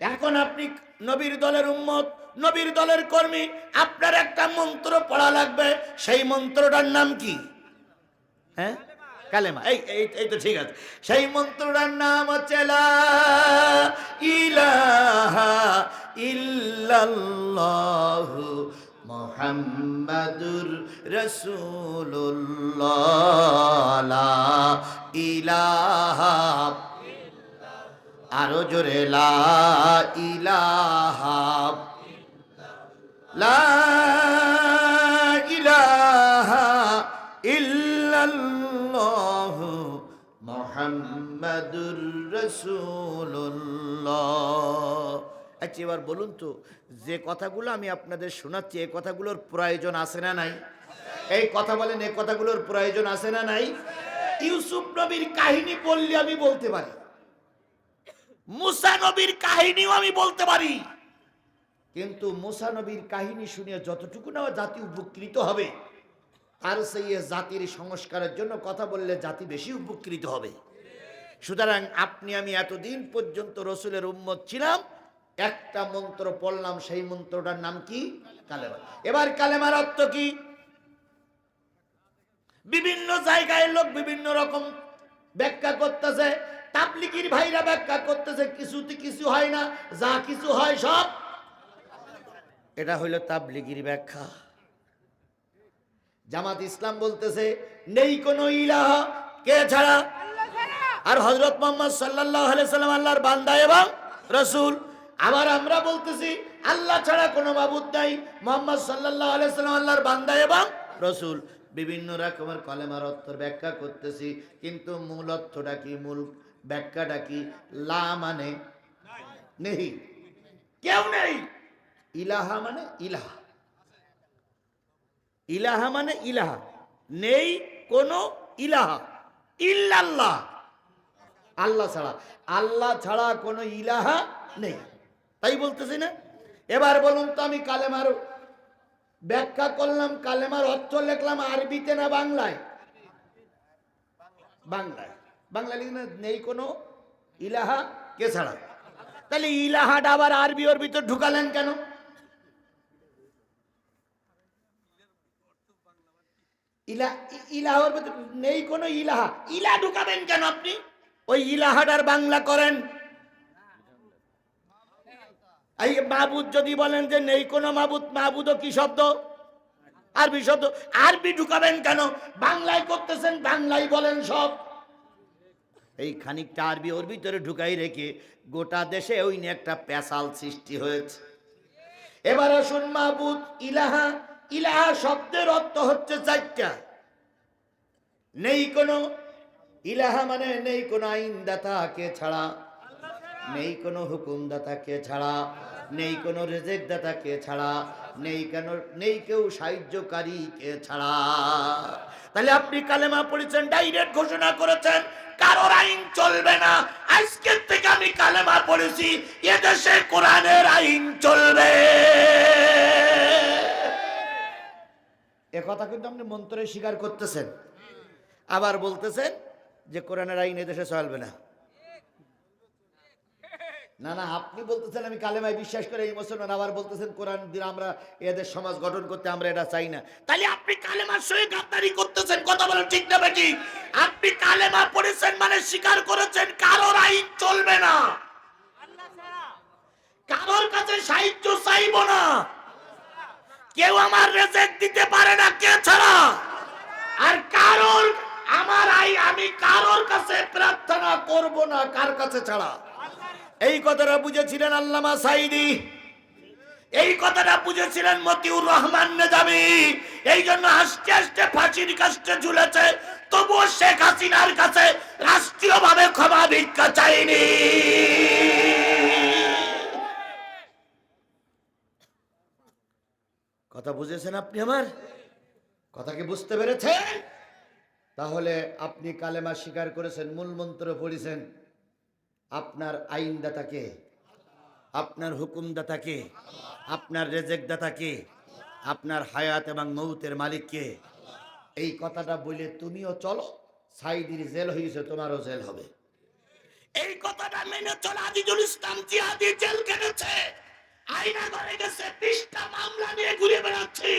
এখন আপনি নবীর দলের উম্মত, নবীর দলের কর্মী, আপনার একটা মন্ত্র পড়া লাগবে, সেই মন্ত্রটার নাম কি? হ্যাঁ? কালেমা। এই এই এই তো ঠিক আছে। সেই মন্ত্রটার নাম হচ্ছে ইলাহা মুহাম্মাদুর রাসূলুল্লাহ। লা ইলাহা আরও জোরে, লা ইলাহা লা ইলাহা আচ্ছা এবার বলুন তো, যে কথাগুলো আমি আপনাদের শোনাচ্ছি, এই কথাগুলোর প্রয়োজন আছে না নাই? এই কথা বলেন, এই কথাগুলোর প্রয়োজন আছে না নাই? ইউসুফ নবীর কাহিনী বললে আমি বলতে পারি। মুসা নবীর কাহিনীও আমি বলতে পারি। কিন্তু মুসা নবীর কাহিনী শুনে যতটুকু না জাতি উপকৃত হবে আর সেই জাতির সংস্কারের জন্য কথা বললে জাতি বেশি উপকৃত হবে। সুতরাং আপনি আমি এতদিন পর্যন্ত রসুলের উম্মত ছিলাম, একটা মন্ত্র পড়লাম, সেই মন্ত্রটার নাম কি? কালেমা। এবার কালেমার অর্থ কি? বিভিন্ন জায়গায় লোক বিভিন্ন রকম ব্যাখ্যা করতেছে তাবলিগির ভাইরা ব্যাখ্যা করতেছে, কিছুতে কিছু হয় না, যা কিছু হয় সব। এটা হইল তাবলিগির ব্যাখ্যা। জামাত ইসলাম বলতেছে, নেই কোনো ইলাহা, কে ছাড়া? আর হজরত মোহাম্মদ সাল্লাহ সাল্লাম আল্লাহর বান্দা এবং রসুল। আবার আমরা বলতেছি, আল্লাহ ছাড়া কোনো মাবুদ নাই, মোহাম্মদ সাল্লাহ সাল্লাম আল্লাহর বান্দা এবং রসুল। বিভিন্ন রকমের কলেমার অর্থের ব্যাখ্যা করতেছি, কিন্তু মূল অর্থটা কি? মূল ব্যাখ্যাটা কি লা মানে নেই কেউ নেই। ইলাহা মানে ইলাহা। ইলাহা মানে ইলাহা। নেই কোনো ইলাহা। ইল্লাল্লাহ। আল্লাহ ছাড়া। আল্লাহ ছাড়া কোনো ইলাহা নেই। তাই বলতেছি না? এবার বলুন তো আমি কালেমার ব্যাখ্যা করলাম, কালেমার অর্থ লিখলাম আরবিতে না বাংলায়? বাংলায়। বাংলা লিখে নেই কোনো ইলাহা কে ছাড়া? তাহলে ইলাহাটা আবার আরবি ওর ভিতর ঢুকালেন কেন? ইলা, ইলাহর ভিতর নেই কোনো ইলাহা। ইলা ঢুকাবেন কেন আপনি? ওই ইলাহাটার বাংলা করেন। এই মাবুদ যদি বলেন যে নেই কোনো মাবুদ, মাবুদও কি শব্দ? আরবি শব্দ। আরবি ঢুকাবেন কেন? বাংলায় করতেছেন, বাংলায় বলেন সব। এই খানিকটা আরবি ওর ভিতরে ঢুকাই রেখে গোটা দেশে ওই নিয়ে একটা পেশাল সৃষ্টি হয়েছে। এবার আসুন মাহবুদ ইলাহা ইলাহা শব্দের অর্থ হচ্ছে চারটা। নেই কোনো ইলাহা মানে নেই কোনো আইনদাতা কে ছাড়া, নেই কোনো হুকুমদাতা কে ছাড়া। নেই কোনো রেজেক দাতা কে ছাড়া, নেই কেন, নেই কেউ সাহায্যকারী কে ছাড়া। তাহলে আপনি কালেমা পড়েছেন, ডাইরেক্ট ঘোষণা করেছেন, কারোর আইন চলবে না। আজকের থেকে আমি কালেমা পড়েছি, এদেশে কোরআনের আইন চলবে। এ কথা কিন্তু আপনি মন্ত্রে স্বীকার করতেছেন। আবার বলতেছেন যে কোরআনের আইন এদেশে চলবে না। না না, আপনি বলতেছেন, আমি কালেমায় বিশ্বাস করে এই মুসলমান আবার বলতেছেন, কোরআন দিয়ে আমরা এদের সমাজ গঠন করতে আমরা এটা চাই না। তাহলে আপনি কালেমার সঙ্গে গাদ্দারি করতেছেন, কথা বলেন ঠিক না বেটি? আপনি কালেমা পড়েছেন মানে স্বীকার করেছেন, কারোর আইন চলবে না। কারোর কাছে সাহায্য চাইব না। কেউ আমার রেজেক্ট দিতে পারে না, কে ছাড়া? আর কারোর, আমার আই আমি কারোর কাছে প্রার্থনা করব না, কার কাছে ছাড়া? এই কথাটা বুঝেছিলেন আল্লামা সাইদি এই কথাটা বুঝেছিলেন মতিউর রহমান নেজামি। এই জন্য আস্তে আস্তে ফাঁসির কাছে ঝুলেছে। তবুও শেখ হাসিনার কাছে রাষ্ট্রীয়ভাবে ক্ষমা ভিক্ষা চাইনি। কথা বুঝেছেন আপনি আমার? কথাকে বুঝতে পেরেছেন? তাহলে আপনি কালেমা স্বীকার করেছেন, মূল মন্ত্র পড়েছেন। আপনার আইনদাতাকে, আপনার হুকুমদাতাকে, আপনার রেজেকদাতাকে, আপনার হায়াত এবং মৌতের মালিককে, এই কথাটা বলে তুমিও চলো, সাইদির জেল হয়েছে তোমারও জেল হবে। এই কথাটা মেনে চলা, আজিজুল ইসলাম জিহাদি জেল কেটেছে। আইনা করে গেছে, বিশটা মামলা নিয়ে ঘুরে বেড়াচ্ছি।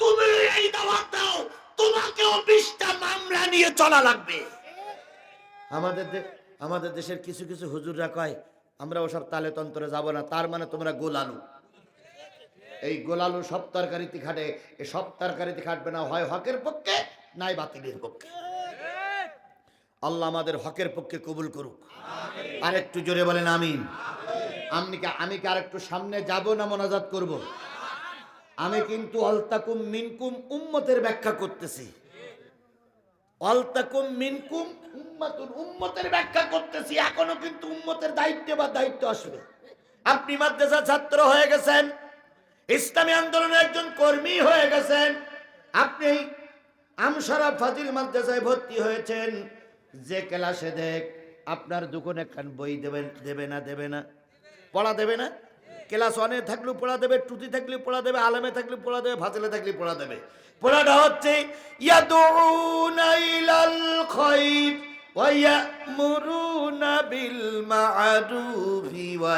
তুমি এই দাওয়াত দাও, তোমাকেও বিশটা মামলা নিয়ে চলা লাগবে। আমাদের আমাদের দেশের কিছু কিছু হুজুররা কয় আমরা ওসব তালে তন্ত্রে যাব না তার মানে তোমরা গোলালু। এই গোলালু সব তরকারিতে খাটে এ সব তরকারিতে খাটবে না হয় হকের পক্ষে নাই বাতিলের পক্ষে। আল্লাহ আমাদের হকের পক্ষে কবুল করুক। আর একটু জোরে বলেন আমিন। আমি কি আমি কি আর একটু সামনে যাব না মোনাজাত করব? আমি কিন্তু অলতাকুম মিনকুম উম্মতের ব্যাখ্যা করতেছি। অলতাকুম মিনকুম ব্যাখ্যা করতেছি কিন্তু দায়িত্ব বা দায়িত্ব আপনি ছাত্র হয়ে গেছেন, ইসলামী আন্দোলনের একজন কর্মী হয়ে গেছেন, আপনি ফাজিল মাদ্রাসায় ভর্তি হয়েছেন, যে ক্লাসে দেখ, আপনার দোকানে একখান বই দেবেন, দেবে না দেবে না, পড়া দেবে না। ক্লাস ওয়ানে থাকলেও পড়া দেবে, টুতি থাকলে পড়া দেবে, আলেমে থাকলে পড়া দেবে ফাজিলে থাকলে পড়া দেবে। পড়াটা হচ্ছে মা'রুফি, ওয়া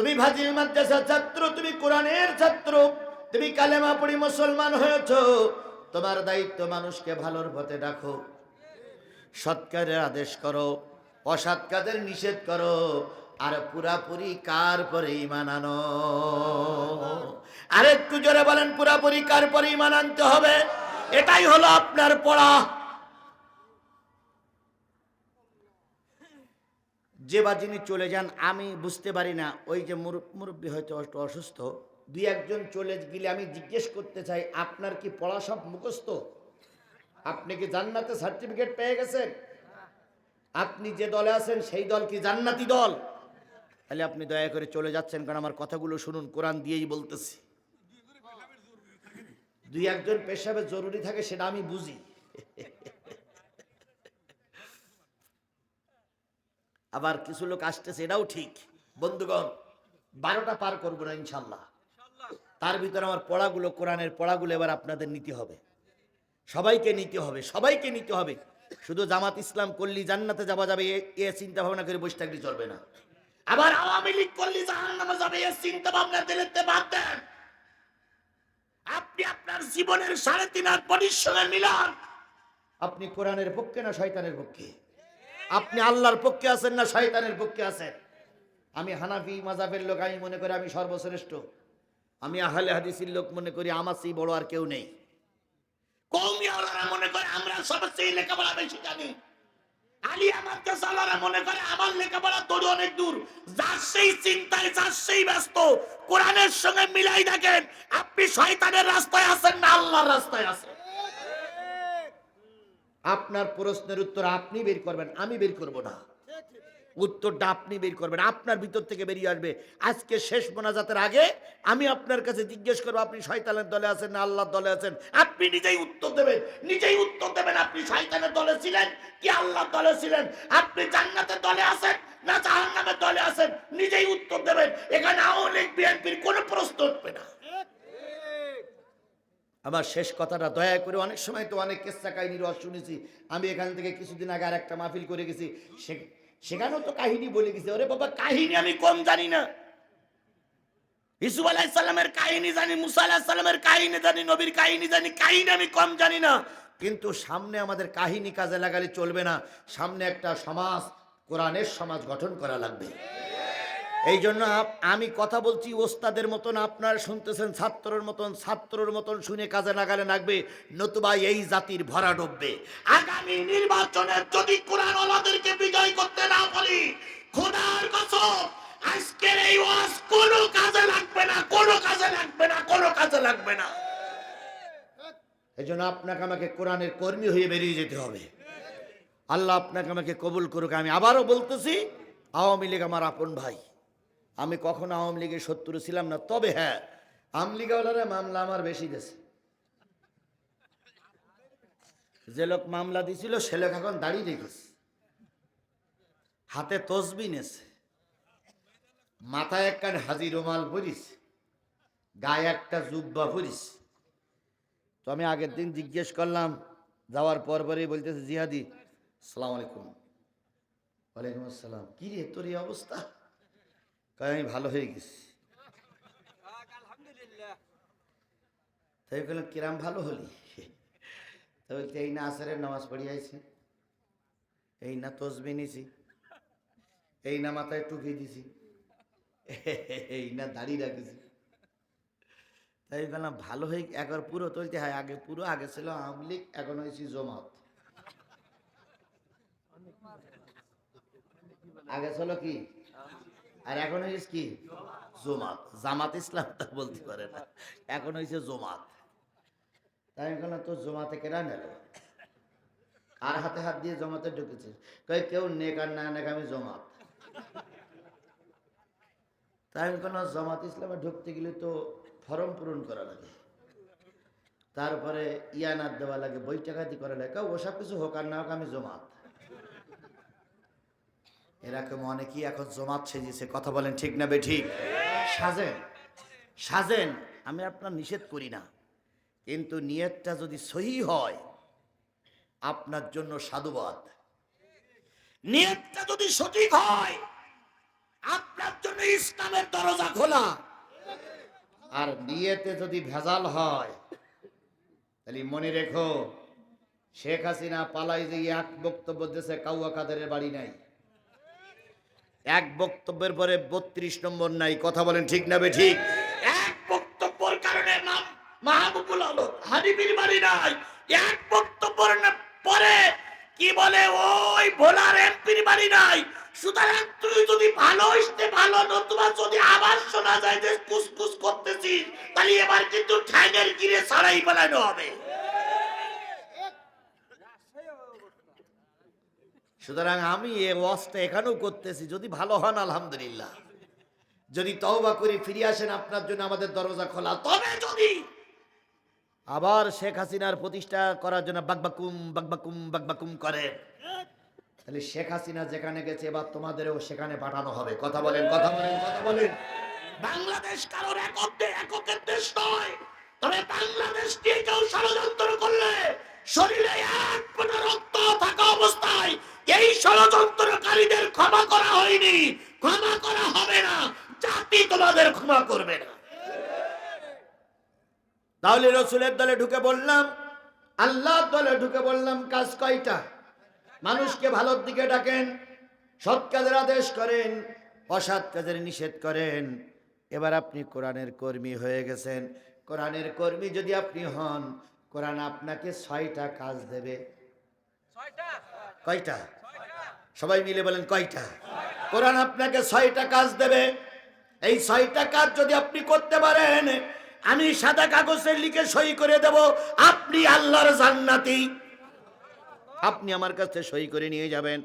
তুমি ভাজিল মাদ্রাসা ছাত্র, তুমি কোরআনের ছাত্র, তুমি কালেমা পড়ি মুসলমান হয়েছ, তোমার দায়িত্ব মানুষকে ভালোর পথে ডাকো। সৎকারের আদেশ করো, অসৎ কাজের নিষেধ করো, আর পুরাপুরি কার পরে ইমান আনো? আর একটু জোরে বলেন, পুরাপুরি কার পরে ইমান আনতে হবে? এটাই হলো আপনার পড়া। যে বা যিনি চলে যান, আমি বুঝতে পারি না, ওই যে মুর- মুরব্বী হয়তো একটু অসুস্থ, দুই একজন চলে গেলে আমি জিজ্ঞেস করতে চাই, আপনার কি পড়া সব মুখস্থ? আপনি কি জান্নাতে সার্টিফিকেট পেয়ে গেছেন? আপনি যে দলে আছেন, সেই দল কি জান্নাতি দল? তাহলে আপনি দয়া করে চলে যাচ্ছেন কারণ আমার কথাগুলো শুনুন, কোরআন দিয়েই বলতেছি। দুই একজন পেশাবে জরুরি থাকে, সেটা আমি বুঝি। আবার কিছু লোক আসতেছে এটাও ঠিক। বন্ধুগণ, বারোটা পার করব না, ইনশাল্লাহ। তার ভিতরে আমার পড়াগুলো, কোরআনের পড়াগুলো এবার আপনাদের নিতে হবে। সবাইকে নিতে হবে, সবাইকে নিতে হবে। শুধু জামাত ইসলাম করলি জান্নাতে যাওয়া যাবে, এ- চিন্তা ভাবনা করে বসে থাকলে চলবে না। আবার আওয়ামী লীগ করলি জাহান্নামে যাবে, এ চিন্তা ভাবনা দিলেতে বাদ দেন। আপনি আপনার জীবনের সাড়ে তিন হাত পরিশ্রমের মিলান। আপনি কোরআনের পক্ষে না শয়তানের পক্ষে? আপনি আল্লাহর পক্ষে আছেন না শয়তানের পক্ষে আছেন? আমি হানাফি মাজাবের লোক, আমি মনে করি আমি সর্বশ্রেষ্ঠ। আমি আহলে হাদিসের লোক মনে করি আমার সেই বড় আর কেউ নেই। মনে করে আমরা সবচেয়ে লেখাপড়া বেশি আমার মনে করে আমার লেখাপড়া অনেক দূর। যার সেই চিন্তায়, যার সেই ব্যস্ত, কোরআনের সঙ্গে মিলাই আপনি শয়তানের রাস্তায় আছেন না আল্লাহর রাস্তায় আছেন? আপনার প্রশ্নের উত্তর আপনি বের করবেন, আমি বের করব না। উত্তরটা আপনি বের করবেন, আপনার ভিতর থেকে বেরিয়ে আসবে। আজকে শেষ মোনাজাতের আগে আমি আপনার কাছে জিজ্ঞেস করব, আপনি শয়তানের দলে আছেন না আল্লাহর দলে আছেন? আপনি নিজেই উত্তর দেবেন, নিজেই উত্তর দেবেন আপনি শয়তানের দলে ছিলেন কি আল্লাহর দলে ছিলেন? আপনি জান্নাতের দলে আছেন না জাহান্নামের দলে আছেন? নিজেই উত্তর দেবেন। এখানে আওয়ামী লীগ, বিএনপির কোনো প্রশ্ন উঠবে না। আমার শেষ কথাটা, দয়া করে অনেক সময় তো অনেক কেসা কাহিনীর রস শুনেছি। আমি এখান থেকে কিছুদিন আগে আর একটা মাহফিল করে গেছি। সেখানেও তো কাহিনী বলে গেছি। ওরে বাবা, কাহিনী আমি কম জানি না। ইসুফ আলাইসাল্লামের কাহিনী জানি, মুসা আলাহিসাল্লামের কাহিনী জানি, নবীর কাহিনী জানি, কাহিনী আমি কম জানি না। কিন্তু সামনে আমাদের কাহিনী কাজে লাগালে চলবে না। সামনে একটা সমাজ, কোরআনের সমাজ গঠন করা লাগবে। এই জন্য আমি কথা বলছি, ওস্তাদের মতন আপনারা শুনতেছেন, ছাত্রর মতন ছাত্রর মতন শুনে কাজে লাগালে লাগবে নতুবা এই জাতির ভরা ডুববে আগামী নির্বাচনে যদি কোরআন ওলাদেরকে বিজয় করতে না পারি, খোদার কসম, আজকের এই ওয়াজ কোনো কাজে লাগবে না, কোনো কাজে লাগবে না, কোনো কাজে লাগবে না। এই জন্য আপনাকে আমাকে কোরআনের কর্মী হয়ে বেরিয়ে যেতে হবে। আল্লাহ আপনাকে আমাকে কবুল করুক। আমি আবারও বলতেছি, আওয়ামী লীগ আমার আপন ভাই। আমি কখনো আওয়ামী লীগের শত্রু ছিলাম না। তবে হ্যাঁ আওয়ামী লীগওয়ালারা মামলা আমার বেশি গেছে যে লোক মামলা দিছিল সে লোক এখন দাঁড়িয়ে রেখেছে। হাতে তসবি নেছে মাথায় একখান হাজি রুমাল পরিস গায়ে একটা জুব্বা পরিস তো আমি আগের দিন জিজ্ঞেস করলাম, যাওয়ার পর পরেই বলতেছে, জিহাদি, সালাম আলাইকুম। ওয়ালাইকুম আসসালাম। কি রে, তোর এই অবস্থা? কয়, আমি ভালো হয়ে গেছি। তাই বললাম, কিরাম ভালো হলি? তো বলতে এই না আসরের নামাজ পড়ি আইছি। এই না তসবি নিছি। এই না মাথায় টুপি দিছি। এই না দাড়ি রাখিছি। তাই বললাম, ভালো হয়ে একবার পুরো চলতে হয়, আগে পুরো, আগে ছিল আওয়ামী লীগ, এখন হয়েছি জমাত। আগে ছিল কি? আর এখন হয়েছে কি? জমাত। জামাত ইসলাম তা বলতে পারে না। এখন হয়েছে জমাত। তাই আমি বললাম, তোর জমাতে কেনা নিল আর হাতে হাত দিয়ে জমাতে ঢুকেছে? কই কেউ নেক আর না নেক, আমি জমাত। তাই আমি বললাম, জমাত ইসলামে ঢুকতে গেলে তো ফর্ম পূরণ করা লাগে। তারপরে ইয়ানার দেওয়া লাগে, বই টাকাতি করা লাগে। ওসব কিছু হোক আর না হোক, আমি জমাত। এরকম অনেকেই এখন জমাত সেজেছে, কথা বলেন ঠিক না বে ঠিক সাজেন সাজেন, আমি আপনার নিষেধ করি না। কিন্তু নিয়তটা যদি সহি হয়, আপনার জন্য সাধুবাদ। নিয়তটা যদি সঠিক হয়, আপনার জন্য ইসলামের দরজা খোলা। আর নিয়েতে যদি ভেজাল হয়, তাহলে মনে রেখো, শেখ হাসিনা পালাই যে এক বক্তব্য দিয়েছে, কাউয়া কাদের বাড়ি নাই। এক বক্তব্যের পরে বত্রিশ নম্বর নাই, কথা বলেন ঠিক না ঠিক? এক বক্তব্যের কারণে নাম মাহবুবুল আলম হানিফির বাড়ি নাই। এক বক্তব্যের পরে কি বলে, ওই ভোলার এমপির বাড়ি নাই। সুতরাং তুই যদি ভালো হইতে ভালো, নতুবা যদি আবার শোনা যায় যে কুসকুস করতেছিস, তাহলে এবার কিন্তু ঠ্যাঙের গিরে ছাড়াই বেলানো হবে। সুতরাং আমি এ ওয়াজটা এখানেও করতেছি। যদি ভালো হন, আলহামদুলিল্লাহ। যদি তওবা করে ফিরে আসেন আপনার জন্য আমাদের দরজা খোলা। তবে যদি আবার শেখ হাসিনার প্রতিষ্ঠা করার জন্য বাকবাকুম বাকবাকুম বাকবাকুম করে, তাহলে শেখ হাসিনা যেখানে গেছে, এবার তোমাদেরও সেখানে পাঠানো হবে। কথা বলেন কথা বলেন কথা বলেন। বাংলাদেশ কারোর একক দে- এককের দেশ নয়। তবে বাংলাদেশ নিয়ে কেউ ষড়যন্ত্র করলে শরীরে এক রক্ত থাকা অবস্থায় এই ষড়যন্ত্রকারীদের ক্ষমা করা হয়নি। ক্ষমা করা হবে না। জাতি তোমাদের ক্ষমা করবে না। তাহলে রসুলের দলে ঢুকে বললাম আল্লাহর দলে ঢুকে বললাম কাজ কয়টা? মানুষকে ভালোর দিকে ডাকেন সৎ কাজের আদেশ করেন অসৎ কাজের নিষেধ করেন। এবার আপনি কোরআনের কর্মী হয়ে গেছেন। কোরআনের কর্মী যদি আপনি হন কোরআন আপনাকে ছয়টা কাজ দেবে। কয়টা? সবাই মিলে বলেন, কয়টা? কোরআন আপনাকে ছয়টা কাজ দেবে। এই ছয়টা কাজ যদি আপনি করতে পারেন, আমি সাদা কাগজে লিখে সই করে দেব, আপনি আল্লাহর জান্নাতি। আপনি আমার কাছে সই করে নিয়ে যাবেন।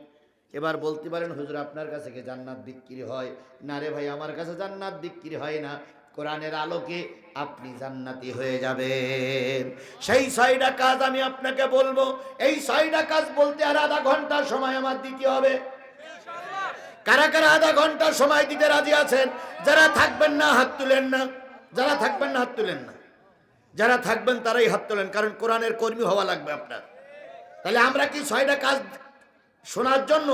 এবার বলতে পারেন, হুজুর, আপনার কাছে কি জান্নাত বিক্রি হয়? না রে ভাই, আমার কাছে জান্নাত বিক্রি হয় না। কোরআনের আলোকে আপনি জান্নাতি হয়ে যাবেন। সেই ছয়টা কাজ আমি আপনাকে বলব। এই ছয়টা কাজ বলতে আর আধা ঘণ্টা সময় আমার দিতে হবে। কারা কারা আধা ঘণ্টা সময় দিতে রাজি আছেন? যারা থাকবেন না, হাত তুলেন না। যারা থাকবেন না, হাত তুলেন না। যারা থাকবেন, তারাই হাত তোলেন, কারণ কোরআনের কর্মী হওয়া লাগবে আপনার। তাহলে আমরা কি ছয়টা কাজ শোনার জন্য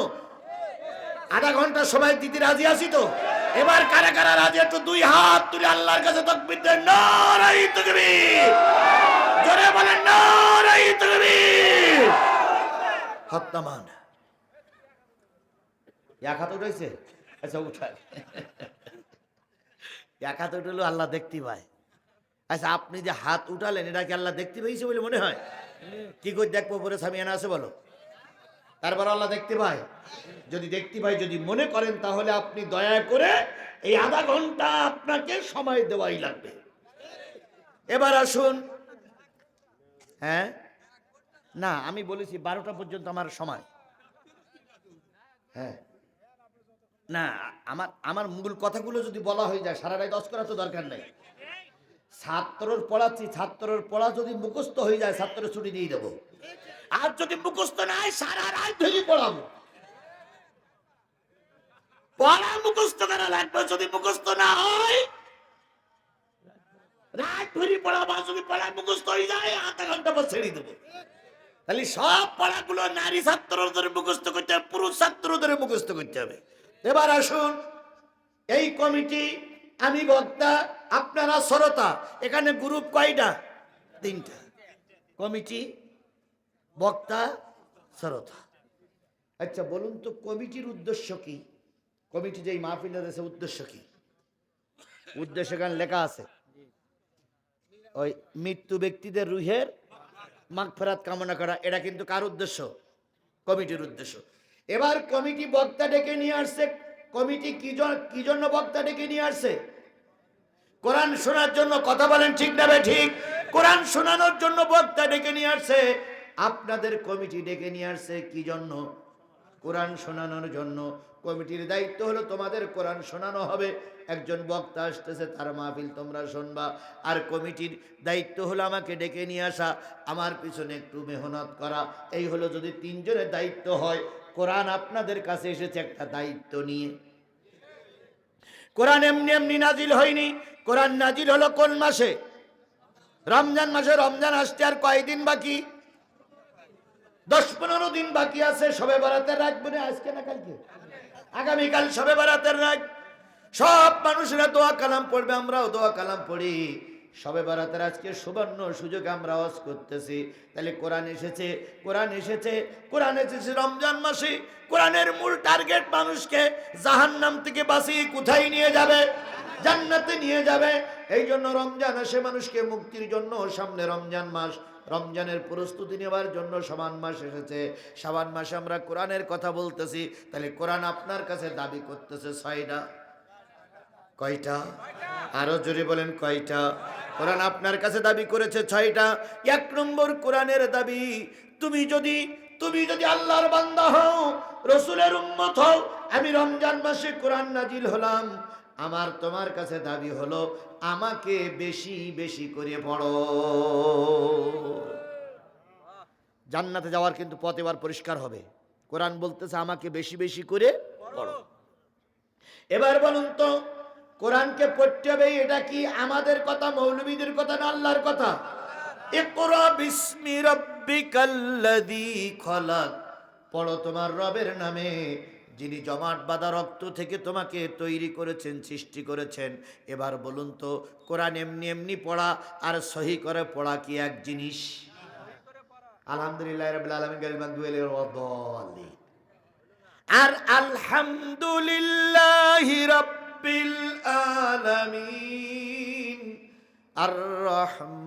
আধা ঘণ্টা সময় দিতে রাজি আছি তো? এবার কারা কারা রাজি, একটু দুই হাত তুলে আল্লাহর কাছে তকবির দেন। নারাই তকবীর। জোরে বলেন, নারাই তকবীর। হাত নামান। এক হাত উঠেছে আচ্ছা উঠায় এক হাত উঠল আল্লাহ দেখতে পায়। আচ্ছা আপনি যে হাত উঠালেন, এটা কি আল্লাহ দেখতে পেয়েছে বলে মনে হয়? কি করে দেখব, পরে সামিয়ানা আছে বলো। তারপর আল্লাহ দেখতে পায়। যদি দেখতে পাই যদি মনে করেন, তাহলে আপনি দয়া করে এই আধা ঘণ্টা আপনাকে সময় দেওয়াই লাগবে। এবার আসুন। হ্যাঁ? না, আমি বলেছি বারোটা পর্যন্ত আমার সময়। হ্যাঁ। না, আমার আমার মূল কথাগুলো যদি বলা হয়ে যায় সারা দশ করা তো দরকার নেই। ছাত্রর পড়াচ্ছি, ছাত্রর পড়া যদি মুখস্থ হয়ে যায়, ছাত্রের ছুটি দিয়ে দেবো। আর যদি মুখস্থ নাই সারা রাত ধরে পড়াবো। পড়া মুখস্থ করা লাগবে যদি মুখস্থ না হয় রাত ভরি পড়া বা যদি পড়া মুখস্থ হয়ে যায় আধা ঘণ্টা পর ছেড়ে দেবো। তাহলে সব পড়াগুলো নারী ছাত্রদের মুখস্থ করতে হবে পুরুষ ছাত্রদের মুখস্থ করতে হবে। এবার আসুন এই কমিটি আমি বক্তা আপনারা শ্রোতা এখানে গ্রুপ কয়টা? তিনটা। কমিটি বক্তা শ্রোতা আচ্ছা বলুন তো, কমিটির উদ্দেশ্য কি? কমিটি যেই মাহফিল দেশে উদ্দেশ্য কি? উদ্দেশ্য এখানে লেখা আছে। ওই মৃত্যু ব্যক্তিদের রুহের মাগফেরাত কামনা করা, এটা কিন্তু কার উদ্দেশ্য? কমিটির উদ্দেশ্য। এবার কমিটি বক্তা ডেকে নিয়ে আসছে, কমিটি কি জন্য বক্তা ডেকে নিয়ে আসছে? কোরআন শোনার জন্য কথা বলেন ঠিক না ঠিক? কোরআন শোনানোর জন্য বক্তা ডেকে নিয়ে আসছে আপনাদের কমিটি ডেকে নিয়ে আসছে কি জন্য? কোরআন শোনানোর জন্য। কমিটির দায়িত্ব হলো তোমাদের কোরআন শোনানো হবে। একজন বক্তা আসতেছে, তার মাহফিল তোমরা শুনবা। আর কমিটির দায়িত্ব হলো আমাকে ডেকে নিয়ে আসা। আমার পিছনে একটু মেহনত করা। এই হলো যদি তিনজনের দায়িত্ব হয়। কোরআন আপনাদের কাছে এসেছে একটা দায়িত্ব নিয়ে। কোরআন এমনি এমনি নাজিল হয়নি। কোরআন নাজিল হলো কোন মাসে? রমজান মাসে রমজান আসতে আর কয়দিন বাকি? দশ পনেরো দিন বাকি আছে, সবে বারাতের রাখবে না আজকে না কালকে? আগামীকাল সবে বারাতের রাখ সব মানুষেরা দোয়া কালাম পড়বে, আমরাও দোয়া কালাম পড়ি। সবে বারাতের আজকে সুবর্ণ সুযোগ আমরা ওয়াজ করতেছি। তাহলে কোরআন এসেছে কোরআন এসেছে কোরআন এসেছে রমজান মাসে। কোরআনের মূল টার্গেট মানুষকে জাহান্নাম থেকে বাঁচিয়ে কোথায় নিয়ে যাবে? জান্নাতে নিয়ে যাবে। এই জন্য রমজান আসে মানুষকে মুক্তির জন্য সামনে রমজান মাস। রমজানের প্রস্তুতি নেওয়ার জন্য সাবান মাস এসেছে। সাবান মাসে আমরা কোরআনের কথা বলতেছি, তাহলে কোরআন আপনার কাছে দাবি করতেছে ছয়টা। কয়টা? আরও জোরে বলেন কয়টা? কোরআন আপনার কাছে দাবি করেছে ছয়টা। এক নম্বর কোরআনের দাবি, তুমি যদি তুমি যদি আল্লাহর বান্দা হও, রসুলের উম্মত হও, আমি রমজান মাসে কোরআন নাজিল হলাম। আমার তোমার কাছে দাবি হলো, আমাকে বেশি বেশি করে পড়ো। জান্নাতে যাওয়ার কিন্তু পথ এবার পরিষ্কার হবে। কোরআন বলতেছে, আমাকে বেশি বেশি করে পড়ো। এবার বলুন তো, কোরআনকে পড়তে হবে, এটা কি আমাদের কথা, মৌলবীদের কথা না আল্লাহর কথা? পড়ো তোমার রবের নামে যিনি জমাট বাঁধা রক্ত থেকে তোমাকে তৈরি করেছেন, সৃষ্টি করেছেন, এবার বলুন তো, কোরআন এমনি এমনি পড়া আর সহি করে পড়া কি এক জিনিস? আলহামদুলিল্লাহ আর আলহামদুলিল্লাহ আর রহমান